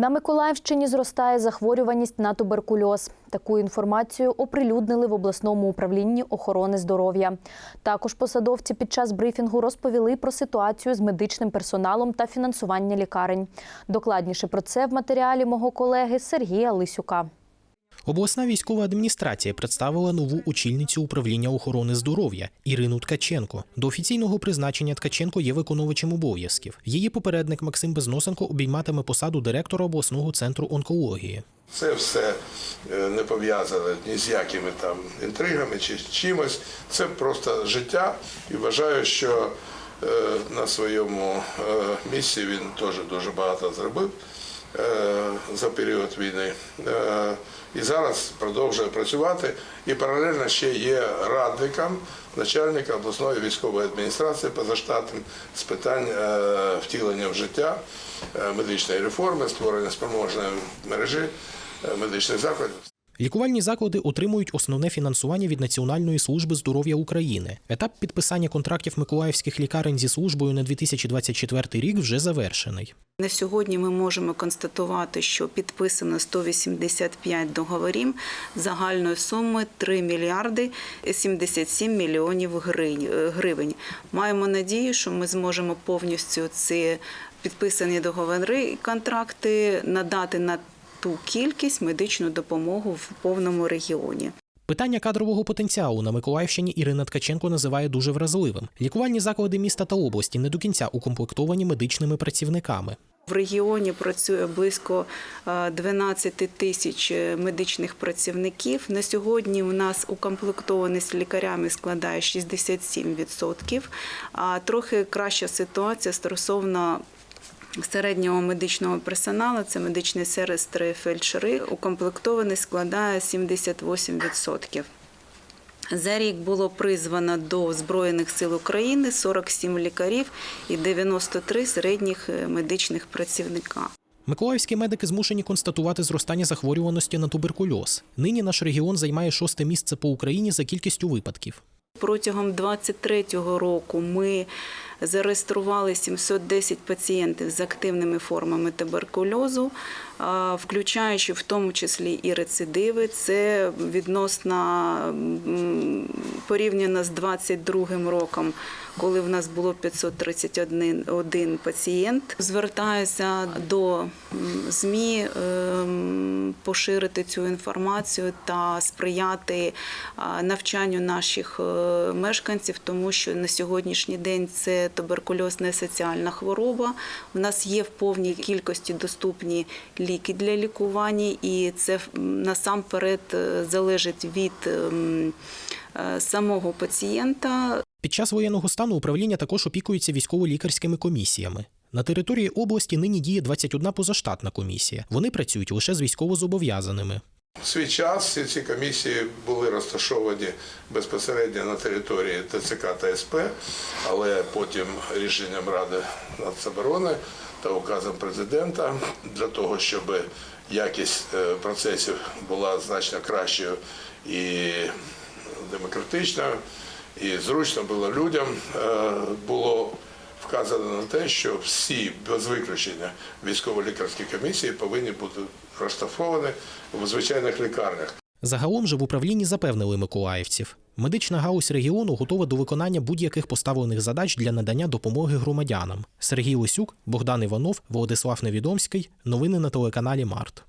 На Миколаївщині зростає захворюваність на туберкульоз. Таку інформацію оприлюднили в обласному управлінні охорони здоров'я. Також посадовці під час брифінгу розповіли про ситуацію з медичним персоналом та фінансування лікарень. Докладніше про це в матеріалі мого колеги Сергія Лисюка. Обласна військова адміністрація представила нову очільницю управління охорони здоров'я Ірину Ткаченко. До офіційного призначення Ткаченко є виконувачем обов'язків. Її попередник Максим Безносенко обійматиме посаду директора обласного центру онкології. Це все е, не пов'язане ні з якими там інтригами чи чимось. Це просто життя. І вважаю, що е, на своєму е, місці він теж дуже багато зробив за період війни. Е, І зараз продовжує працювати. І паралельно ще є радником начальника обласної військової адміністрації позаштатним з питань е, втілення в життя е, медичної реформи, створення спроможної мережі медичних закладів. Лікувальні заклади отримують основне фінансування від Національної служби здоров'я України. Етап підписання контрактів миколаївських лікарень зі службою на 2024 рік вже завершений. На сьогодні ми можемо констатувати, що підписано 185 договорів загальної суми 3 мільярди 77 мільйонів е, гривень. Маємо надію, що ми зможемо повністю ці підписані договори і контракти надати на ту кількість медичну допомогу в повному регіоні. Питання кадрового потенціалу на Миколаївщині Ірина Ткаченко називає дуже вразливим. Лікувальні заклади міста та області не до кінця укомплектовані медичними працівниками. В регіоні працює близько е, 12 тисяч е, медичних працівників. На сьогодні у нас укомплектованість лікарями складає 67%, а трохи краща ситуація стосовно середнього медичного персоналу, це медичні сестри, фельдшери, укомплектованість складає 78%. За рік було призвано до Збройних сил України 47 лікарів і 93 середніх е, медичних працівника. Миколаївські медики змушені констатувати зростання захворюваності на туберкульоз. Нині наш регіон займає шосте місце по Україні за кількістю випадків. Протягом 2023 року ми зареєстрували 710 пацієнтів з активними формами туберкульозу, включаючи в тому числі і рецидиви. Це відносно порівняно з 2022 роком, коли в нас було 531 один пацієнт. Звертаюся до ЗМІ ем, поширити цю інформацію та сприяти навчанню наших е, мешканців, тому що на сьогоднішній день це туберкульоз не соціальна хвороба. У нас є в повній кількості доступні ліки для лікування, і це насамперед е, залежить від ем, е, самого пацієнта, Під час воєнного стану управління також опікується військово-лікарськими комісіями. На території області нині діє 21 позаштатна комісія. Вони працюють лише з військовозобов'язаними. В свій час ці комісії були розташовані безпосередньо на території ТЦК та СП, але потім рішенням Ради нацоборони та указом президента для того, щоб якість е, процесів була значно кращою і демократичною, і зручно було людям, е, було вказано на те, що всі без виключення військово-лікарські комісії повинні бути розташовані в звичайних лікарнях. Загалом же в управлінні запевнили миколаївців. Медична галузь регіону готова до виконання будь-яких поставлених задач для надання допомоги громадянам. Сергій Лисюк, Богдан Іванов, Володислав Невідомський. Новини на телеканалі Март.